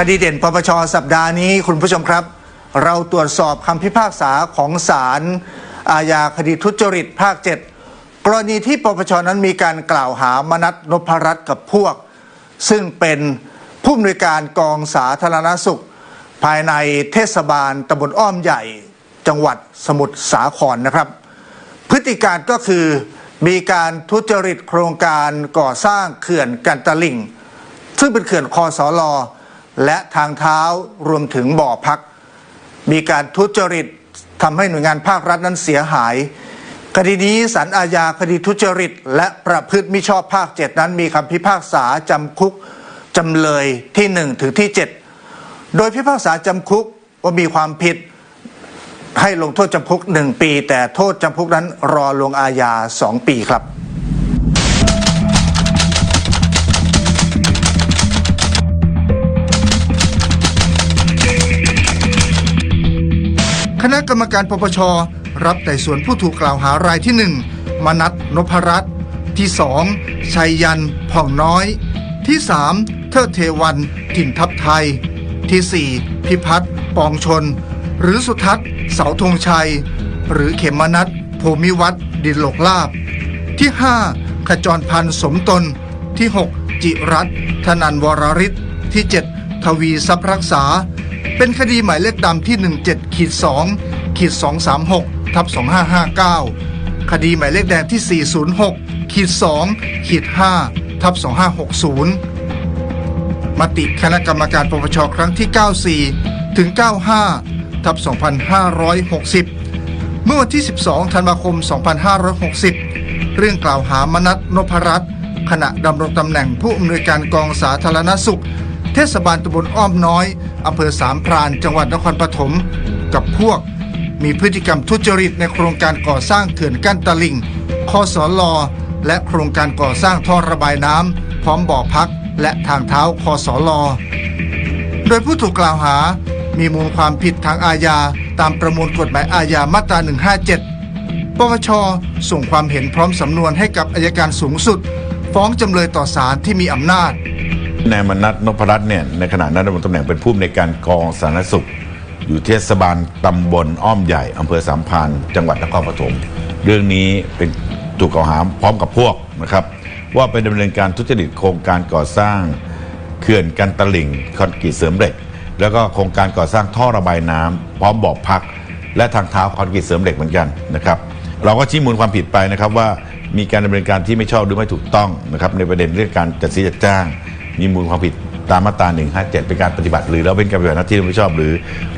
คดีเด่นปปชสัปดาห์นี้คุณผู้ชมครับ เราตรวจสอบคำพิพากษาของศาลอาญาคดีทุจริตภาค 7 กรณีที่ปปชนั้นมีการกล่าวหามนัทนพรัตน์กับพวก ซึ่งเป็นผู้อำนวยการกองสาธารณสุข ภายในเทศบาลตำบลอ้อมใหญ่ จังหวัดสมุทรสาครนะครับ พฤติการก็คือมีการทุจริตโครงการก่อสร้างเขื่อนกันตลิ่ง ซึ่งเป็นเขื่อนคอสอลอ และทางเท้ารวมถึงบ่อพัก มีการทุจริตทำให้หน่วยงานภาครัฐนั้นเสียหาย คดีนี้สารอาญาคดีทุจริต และประพฤติมิชอบภาค 7 นั้นมีคำพิพากษาจำคุกจำเลยที่ 1 ถึงที่ 7 โดยพิพากษาจำคุกว่ามีความผิดให้ลงโทษจำคุก 1 ปี แต่โทษจำคุกนั้นรอลงอาญา 2 ปีครับ คณะกรรมการปปช รับไต่สวนผู้ถูกกล่าวหารายที่ 1 มนัทนพรัตน์ที่ 2 ชัยยันผ่องน้อย ที่ 3 เทิดเทวันถิ่นทัพไทย ที่ 4 พิพัฒน์ปองชน หรือสุทัศน์เสาธงชัย หรือเขมนัทภูมิวัฒน์ดินหลกลาบ ที่ 5 ขจรพันธ์สมตน ที่ 6 จิรัตน์ธนันวรริศที่ 7 ทวีทรัพย์รักษา เป็นคดีหมายเลขดำที่ 17ขีด2ขีด236ทับ2559 คดีหมายเลขแดงที่ 406ขีด2ขีด5ทับ2560 มติคณะกรรมการปปชครั้งที่ 94 ถึง 95 ทับ 2560 เมื่อวันที่ 12 ธันวาคม 2560 เรื่องกล่าวหามนัทนพรัตน์ขณะดำรงตำแหน่งผู้อำนวยการกองสาธารณสุข เทศบาลตำบลอ้อมน้อย อำเภอสามพรานจังหวัดนครปฐมกับพวก มีพฤติกรรมทุจริตในโครงการก่อสร้างเขื่อนกั้นตลิ่งคอสอลอและโครงการก่อสร้างท่อระบายน้ำพร้อมบ่อพักและทางเท้าคอสอลอโดยผู้ถูกกล่าวหา มีมูลความผิดทางอาญาตามประมวลกฎหมายอาญามาตรา 157 ปปช ส่งความเห็นพร้อมสำนวนให้กับอายการสูงสุด ฟ้องจำเลยต่อศาลที่มีอำนาจ นายมนัทนพรัตน์เนี่ยในขณะนั้นดำรงตำแหน่งเป็นผู้อำนวยการกองสาธารณสุข อยู่เทศบาลตำบลอ้อมใหญ่อำเภอสามพานจังหวัดนครปฐมเรื่องนี้เป็นถูกกล่าวหาพร้อมกับพวกนะครับ ว่าเป็นดำเนินการทุจริตโครงการก่อสร้างเขื่อนกันตลิ่งคอนกรีตเสริมเหล็ก แล้วก็โครงการก่อสร้างท่อระบายน้ำพร้อมบ่อพัก และทางเท้าคอนกรีตเสริมเหล็กเหมือนกันนะครับเราก็ชี้มูลความผิดไปนะครับว่ามีการดำเนินการที่ไม่ชอบหรือไม่ถูกต้องนะครับในประเด็นเรื่องการจัดซื้อจัดจ้าง มีมูลความผิดตามมาตรา 157 เป็นการปฏิบัติ หรือแล้วเป็นการปฏิบัติหน้าที่โดยไม่ชอบหรือ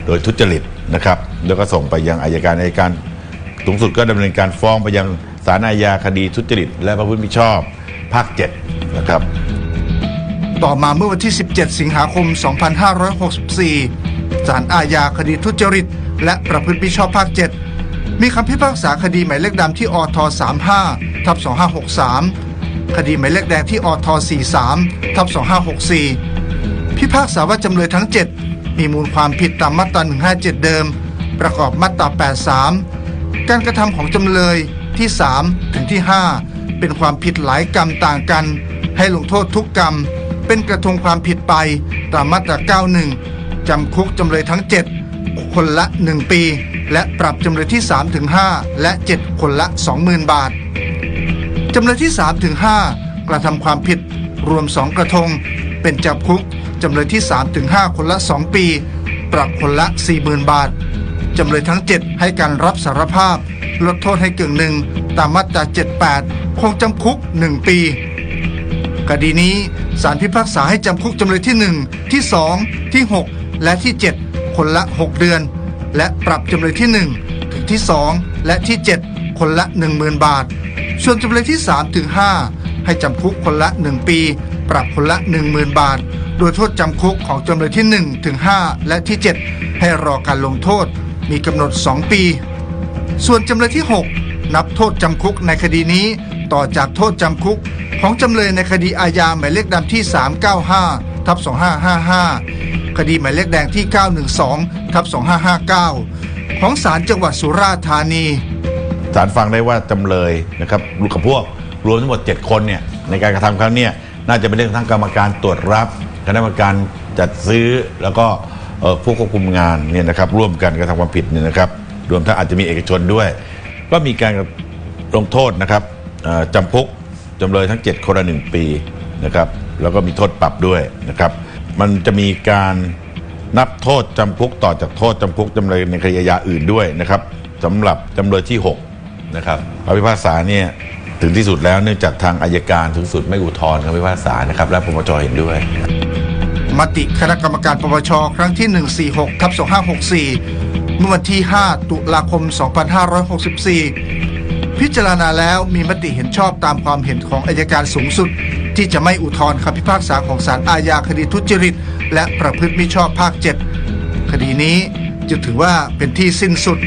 โดยทุจริตนะครับ แล้วก็ส่งไปยังอายการอายการสูงสุดก็ดำเนินการฟ้องไปยังศาลอาญาคดีทุจริต และประพฤติมิชอบภาค 7 นะครับ ต่อมาเมื่อวันที่ 17 สิงหาคม 2564 ศาลอาญาคดีทุจริต และประพฤติมิชอบภาค 7 มีคำพิพากษาคดีหมายเลขดำที่อท35ทับ2563 คดีหมายเลขแดงที่อท43ทับ2564 พิพากษาว่าจำเลยทั้ง 7 มีมูลความผิดตามมาตรา157 เดิม ประกอบมาตรา83 การกระทำของจำเลยที่ 3 ถึงที่ 5 เป็นความผิดหลายกรรมต่างกัน ให้ลงโทษทุกกรรม เป็นกระทงความผิดไปตามมาตรา 91 จำคุกจำเลยทั้ง 7 คนละ 1 ปี และปรับจำเลยที่ 3 ถึง 5 และ 7 คนละ 20,000 บาท จำเลยที่ 3 ถึง 5 กระทำความผิด รวม 2 กระทง เป็นจำคุก จำเลยที่ 3 ถึง 5 คนละ 2 ปี ปรับคนละ 40,000 บาท จำเลยทั้ง 7 ให้การรับสารภาพ ลดโทษให้กึ่งหนึ่งตามมาตรา 78 คงจำคุก 1 ปี คดีนี้ศาลพิพากษาให้จำคุกจำเลยที่ 1 ที่ 2 ที่ 6 และที่ 7 คนละ 6 เดือน และปรับจำเลยที่ 1 ถึงที่ 2 และที่ 7 คนละ 10,000 บาท ส่วนจำเลยที่ 3 ถึง 5 ให้จำคุกคนละ 1 ปี ปรับคนละ 10,000 บาท โดยโทษจำคุกของจำเลยที่ 1 ถึง 5 และที่ 7 ให้รอการลงโทษ มีกำหนด 2 ปี ส่วนจำเลยที่ 6 นับโทษจำคุกในคดีนี้ ต่อจากโทษจำคุก ของจำเลยในคดีอาญาหมายเลขดำที่ 395ทับ2555 คดีหมายเลขแดงที่ 912ทับ2559 ของศาลจังหวัดสุราษฎร์ธานี ศาลฟังได้ว่าจำเลยนะครับกับพวกรวมทั้งหมด 7 คนเนี่ยในการกระทำครั้งนี้น่าจะเป็นเรื่องทั้งกรรมการตรวจรับคณะกรรมการจัดซื้อแล้วก็ผู้ควบคุมงานเนี่ยนะครับร่วมกันกระทำความผิดเนี่ยนะครับรวมทั้งอาจจะมีเอกชนด้วย ก็มีการลงโทษนะครับจำคุกจำเลยทั้ง 7 คนละหนึ่งปีนะครับแล้วก็มีโทษปรับด้วยนะครับมันจะมีการนับโทษจำคุกต่อจากโทษจำคุกจำเลยในคดีอาญาอื่นด้วยนะครับสำหรับจำเลยที่ 6 นะครับคำพิพากษาเนี่ยถึงที่สุดแล้วเนื่องจากทางอายการถึงสุดไม่อุทธรณ์คำพิพากษานะครับและปปชเห็นด้วย มติคณะกรรมการปปชครั้งที่ 146ทับ2564 เมื่อวันที่ 5 ตุลาคม 2564 พิจารณาแล้วมีมติเห็นชอบตามความเห็นของอายการสูงสุด ที่จะไม่อุทธรณ์คำพิพากษาของศาลอาญาคดีทุจริต และประพฤติมิชอบภาค 7 คดีนี้จะถือว่าเป็นที่สิ้นสุด